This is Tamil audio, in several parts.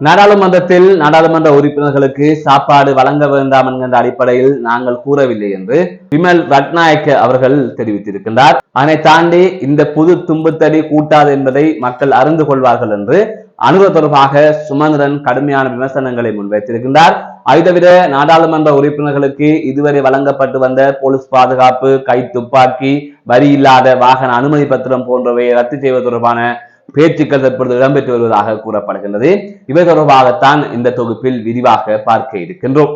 நாடாளுமன்றத்தில் நாடாளுமன்ற உறுப்பினர்களுக்கு சாப்பாடு வழங்க வேண்டாம் என்கின்ற அடிப்படையில் நாங்கள் கூறவில்லை என்று விமல் ரட்நாயக்க அவர்கள் தெரிவித்திருக்கின்றார். அதனை தாண்டி இந்த புது தும்புத்தடி கூட்டாது என்பதை மக்கள் அறிந்து கொள்வார்கள் என்று அணுக தொடர்பாக சுமந்திரன் கடுமையான விமர்சனங்களை முன்வைத்திருக்கின்றார். அதை தவிர நாடாளுமன்ற உறுப்பினர்களுக்கு இதுவரை வழங்கப்பட்டு வந்த போலீஸ் பாதுகாப்பு கை துப்பாக்கி வரி இல்லாத வாகன அனுமதி பத்திரம் போன்றவை ரத்து செய்வது தொடர்பான பேச்சுக்கள் தற்பொழுது இடம்பெற்று வருவதாக கூறப்படுகின்றது. இவை தொடர்பாகத்தான் இந்த தொகுப்பில் விரிவாக பார்க்க இருக்கின்றோம்.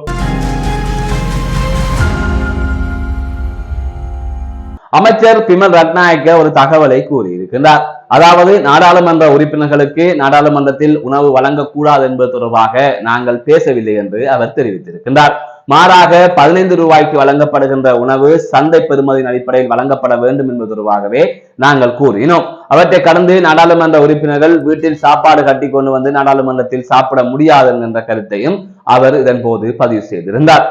அமைச்சர் பிமல் ரத்நாயக்க ஒரு தகவலை கூறியிருக்கின்றார். அதாவது நாடாளுமன்ற உறுப்பினர்களுக்கு நாடாளுமன்றத்தில் உணவு வழங்கக்கூடாது என்பது தொடர்பாக நாங்கள் பேசவில்லை என்று அவர் தெரிவித்திருக்கின்றார். மாறாக பதினைந்து ரூபாய்க்கு வழங்கப்படுகின்ற உணவு சந்தை பெறுமதியின் அடிப்படையில் வழங்கப்பட வேண்டும் என்பது தொடர்பாகவே நாங்கள் கூறினோம். அவற்றை கடந்து நாடாளுமன்ற உறுப்பினர்கள் வீட்டில் சாப்பாடு கட்டி கொண்டு வந்து நாடாளுமன்றத்தில் சாப்பிட முடியாது என்கின்ற கருத்தையும் அவர் இதன் போது பதிவு செய்திருந்தார்.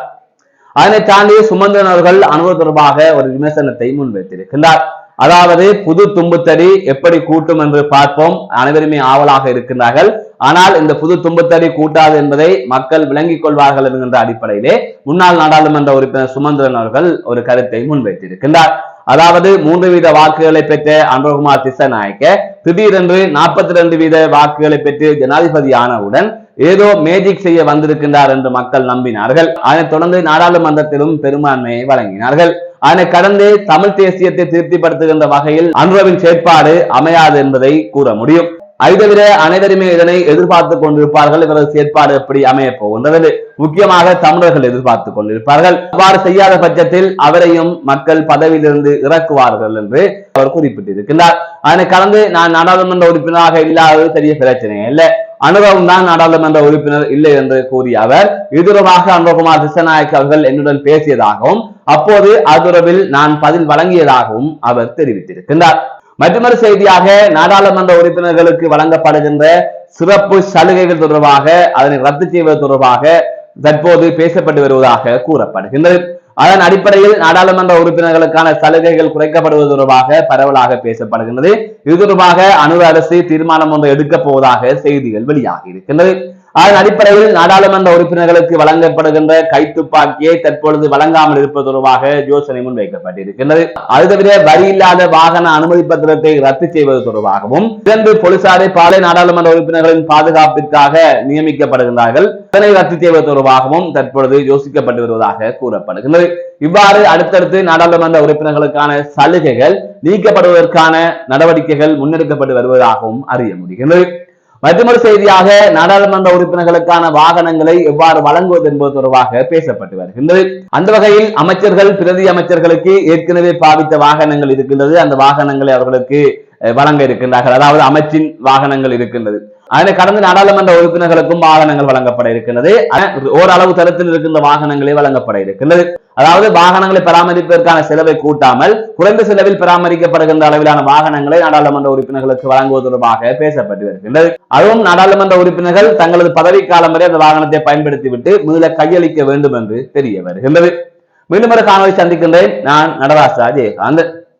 அதனை தாண்டி சுமந்திரன் அவர்கள் அனுபவ தொடர்பாக ஒரு விமர்சனத்தை முன்வைத்திருக்கின்றார். அதாவது புது தும்புத்தடி எப்படி கூட்டும் என்று பார்ப்போம். அனைவருமே ஆவலாக இருக்கின்றார்கள். ஆனால் இந்த புது தும்புத்தடி கூட்டாது என்பதை மக்கள் விளங்கிக் கொள்வார்கள் என்கின்ற அடிப்படையிலே முன்னாள் நாடாளுமன்ற உறுப்பினர் சுமந்திரன் அவர்கள் ஒரு கருத்தை முன்வைத்திருக்கின்றார். அதாவது மூன்று வீத வாக்குகளை பெற்ற அன்பகுமார் திசநாயக்க திடீரென்று நாற்பத்தி ரெண்டு வீத வாக்குகளை பெற்று ஜனாதிபதி ஆனவுடன் ஏதோ மேஜிக் செய்ய வந்திருக்கின்றார் என்று மக்கள் நம்பினார்கள். அதனைத் தொடர்ந்து நாடாளுமன்றத்திலும் பெரும்பான்மையை வழங்கினார்கள். அதனை கடந்து தமிழ் தேசியத்தை திருப்திப்படுத்துகின்ற வகையில் அன்பவின் செயற்பாடு அமையாது என்பதை கூற முடியும். அதை தவிர அனைவருமே இதனை எதிர்பார்த்து கொண்டிருப்பார்கள். இவரது செயற்பாடு எப்படி அமைய போகின்றது முக்கியமாக தமிழர்கள் எதிர்பார்த்து கொண்டிருப்பார்கள். அவ்வாறு செய்யாத பட்சத்தில் அவரையும் மக்கள் பதவியிலிருந்து இறக்குவார்கள் என்று அவர் குறிப்பிட்டிருக்கிறார் அதனை கலந்து நான் நாடாளுமன்ற உறுப்பினராக இல்லாதது பெரிய பிரச்சனை இல்லை. அனுபவம் தான் நாடாளுமன்ற உறுப்பினர் இல்லை என்று கூறிய அவர் இதுரமாக அனுபகுமார் திசநாயக் அவர்கள் என்னுடன் பேசியதாகவும் அப்போது அதுரவில் நான் பதில் வழங்கியதாகவும் அவர் தெரிவித்திருக்கின்றார். மற்றொரு செய்தியாக நாடாளுமன்ற உறுப்பினர்களுக்கு வழங்கப்படுகின்ற சிறப்பு சலுகைகள் தொடர்பாக அதனை ரத்து செய்வது தொடர்பாக தற்போது பேசப்பட்டு வருவதாக கூறப்படுகின்றது. அதன் அடிப்படையில் நாடாளுமன்ற உறுப்பினர்களுக்கான சலுகைகள் குறைக்கப்படுவது தொடர்பாக பரவலாக பேசப்படுகின்றது. இது தொடர்பாக அணு அரசு தீர்மானம் ஒன்று எடுக்கப் போவதாக செய்திகள் வெளியாகி இருக்கின்றது. அதன் அடிப்படையில் நாடாளுமன்ற உறுப்பினர்களுக்கு வழங்கப்படுகின்ற கைத்துப்பாக்கியை தற்பொழுது வழங்காமல் இருப்பது தொடர்பாக யோசனை முன்வைக்கப்பட்டிருக்கின்றது. அது தவிர வரி இல்லாத வாகன அனுமதி பத்திரத்தை ரத்து செய்வது தொடர்பாகவும் இரண்டு போலீசாரை பாலை நாடாளுமன்ற உறுப்பினர்களின் பாதுகாப்பிற்காக நியமிக்கப்படுகின்றார்கள். அதனை ரத்து செய்வது தொடர்பாகவும் தற்பொழுது யோசிக்கப்பட்டு வருவதாக கூறப்படுகின்றது. இவ்வாறு அடுத்தடுத்து நாடாளுமன்ற உறுப்பினர்களுக்கான சலுகைகள் நீக்கப்படுவதற்கான நடவடிக்கைகள் முன்னெடுக்கப்பட்டு வருவதாகவும் அறிய முடிகின்றது. மற்றொரு செய்தியாக நாடாளுமன்ற உறுப்பினர்களுக்கான வாகனங்களை எவ்வாறு வழங்குவது என்பது தொடர்பாக பேசப்பட்டு வருகின்றது. அந்த வகையில் அமைச்சர்கள் பிரதி அமைச்சர்களுக்கு ஏற்கனவே பாவித்த வாகனங்கள் இருக்கின்றது. அந்த வாகனங்களை அவர்களுக்கு வழங்க இருக்கின்றார்கள். அதாவது அமைச்சின் வாகனங்கள் இருக்கின்றது. அதனை கடந்த நாடாளுமன்ற உறுப்பினர்களுக்கும் வாகனங்கள் வழங்கப்பட இருக்கின்றது. ஓரளவு தரத்தில் இருக்கின்ற வாகனங்களே வழங்கப்பட இருக்கின்றது. அதாவது வாகனங்களை பராமரிப்பதற்கான செலவை கூட்டாமல் குறைந்த செலவில் பராமரிக்கப்படுகின்ற அளவிலான வாகனங்களை நாடாளுமன்ற உறுப்பினர்களுக்கு வழங்குவது தொடர்பாக பேசப்பட்டு வருகின்றது. அதுவும் நாடாளுமன்ற உறுப்பினர்கள் தங்களது பதவிக்காலம் காலம் வரை அந்த வாகனத்தை பயன்படுத்திவிட்டு மீள கையளிக்க வேண்டும் என்று தெரிய வருகின்றது. மீண்டும் ஒரு காணொலி சந்திக்கின்றேன். நான் நடராஜா ஜெயகாந்தன்